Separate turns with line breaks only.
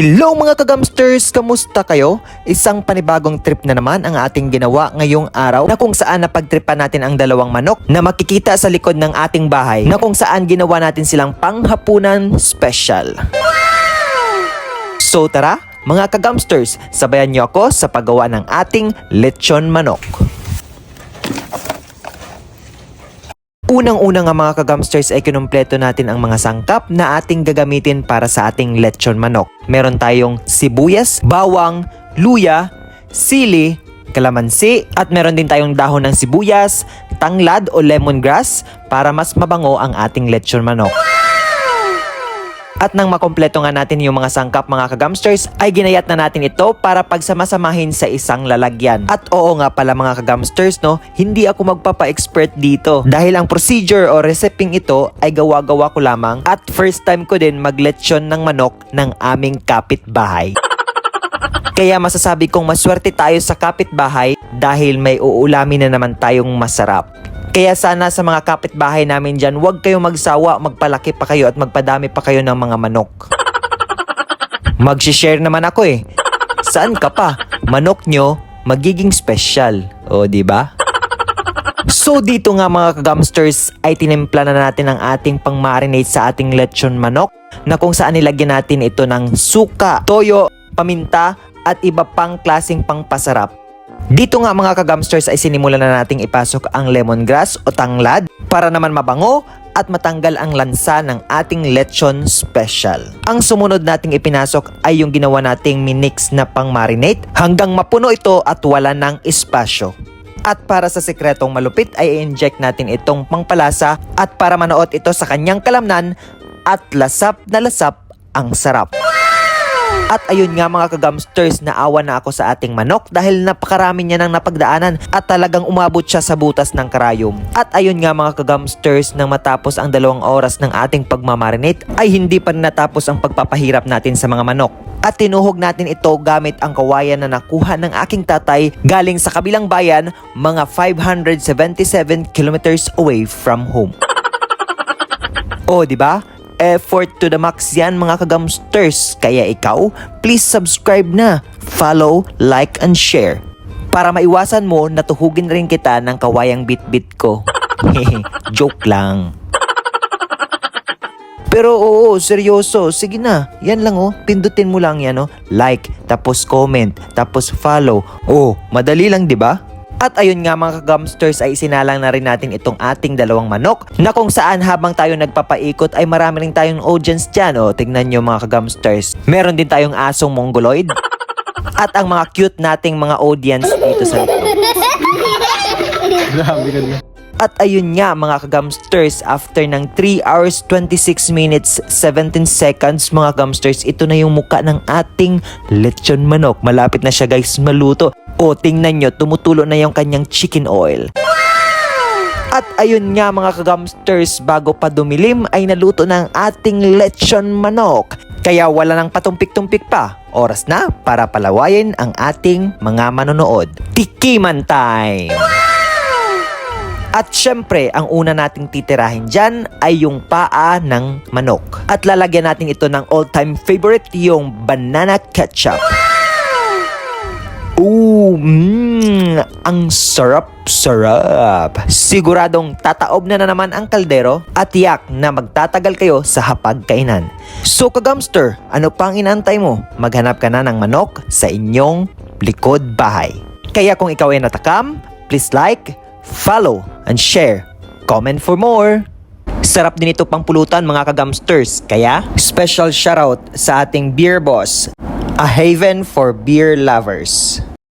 Hello mga kagamsters! Kamusta kayo? Isang panibagong trip na naman ang ating ginawa ngayong araw na kung saan napagtripan natin ang dalawang manok na makikita sa likod ng ating bahay na kung saan ginawa natin silang panghapunan special. So tara, mga kagamsters, sabayan niyo ako sa paggawa ng ating lechon manok. Unang-unang nga mga kagamsters ay kinumpleto natin ang mga sangkap na ating gagamitin para sa ating lechon manok. Meron tayong sibuyas, bawang, luya, sili, kalamansi, at meron din tayong dahon ng sibuyas, tanglad o lemongrass para mas mabango ang ating lechon manok. At nang makompleto nga natin yung mga sangkap mga kagamsters, ay ginayat na natin ito para pagsamasamahin sa isang lalagyan. At oo nga pala mga kagamsters, no, hindi ako magpapa-expert dito. Dahil ang procedure o reseping ito ay gawa-gawa ko lamang at first time ko din magletsyon ng manok ng aming kapitbahay. Kaya masasabi kong maswerte tayo sa kapitbahay dahil may uulamin na naman tayong masarap. Kaya sana sa mga kapitbahay namin dyan, huwag kayong magsawa, magpalaki pa kayo at magpadami pa kayo ng mga manok. Mag-share naman ako eh. Saan ka pa? Manok nyo, magiging special. O, di ba? So dito nga mga kagamsters ay tinimpla na natin ang ating pang-marinate sa ating lechon manok na kung saan nilagyan natin ito ng suka, toyo, paminta at iba pang klaseng pangpasarap. Dito nga mga kagamsters ay sinimulan na nating ipasok ang lemongrass o tanglad para naman mabango at matanggal ang lansa ng ating lechon special. Ang sumunod nating ipinasok ay yung ginawa nating minix na pang marinate hanggang mapuno ito at wala ng espasyo. At para sa sekretong malupit ay i-inject natin itong pangpalasa at para manoot ito sa kanyang kalamnan at lasap na lasap ang sarap. At ayun nga mga kagamsters, naawa na ako sa ating manok dahil napakarami niya nang napagdaanan at talagang umabot siya sa butas ng karayom. At ayun nga mga kagamsters, nang matapos ang dalawang oras ng ating pagmamarinate ay hindi pa natapos ang pagpapahirap natin sa mga manok. At tinuhog natin ito gamit ang kawayan na nakuha ng aking tatay galing sa kabilang bayan mga 577 kilometers away from home. O, di ba? Effort to the max yan mga kagamsters. Kaya ikaw, please subscribe na, follow, like, and share. Para maiwasan mo, natuhugin rin kita ng kawayang bit-bit ko. Joke lang. Pero oo, seryoso. Sige na. Yan lang oh. Pindutin mo lang yan oh. Like, tapos comment, tapos follow. Oh, madali lang 'di ba? At ayun nga mga kagamsters ay isinalang na rin natin itong ating dalawang manok na kung saan habang tayo nagpapaikot ay marami rin tayong audience dyan. O, tignan nyo mga kagamsters. Meron din tayong asong mongoloid at ang mga cute nating mga audience dito sa likod.
Grabe ka na.
At ayun nga mga kagamsters, after ng 3 hours 26 minutes 17 seconds mga gamsters, ito na yung muka ng ating lechon manok. Malapit na siya guys maluto. O tingnan nyo, tumutulo na yung kanyang chicken oil. At ayun nga mga kagamsters, bago pa dumilim ay naluto ng ating lechon manok. Kaya wala nang patumpik-tumpik pa. Oras na para palawayin ang ating mga manonood. Tikiman time! At syempre, ang una nating titirahin dyan ay yung paa ng manok. At lalagyan natin ito ng all-time favorite, yung banana ketchup. Ooh, mmm, ang sarap-sarap. Siguradong tataob na na naman ang kaldero at tiyak na magtatagal kayo sa hapagkainan. So kagamster, ano pang inantay mo? Maghanap ka na ng manok sa inyong likod bahay. Kaya kung ikaw ay natakam, please like, follow, and share. Comment for more. Sarap din ito pang pulutan mga kagamsters. Kaya, special shoutout sa ating beer boss, a haven for beer lovers.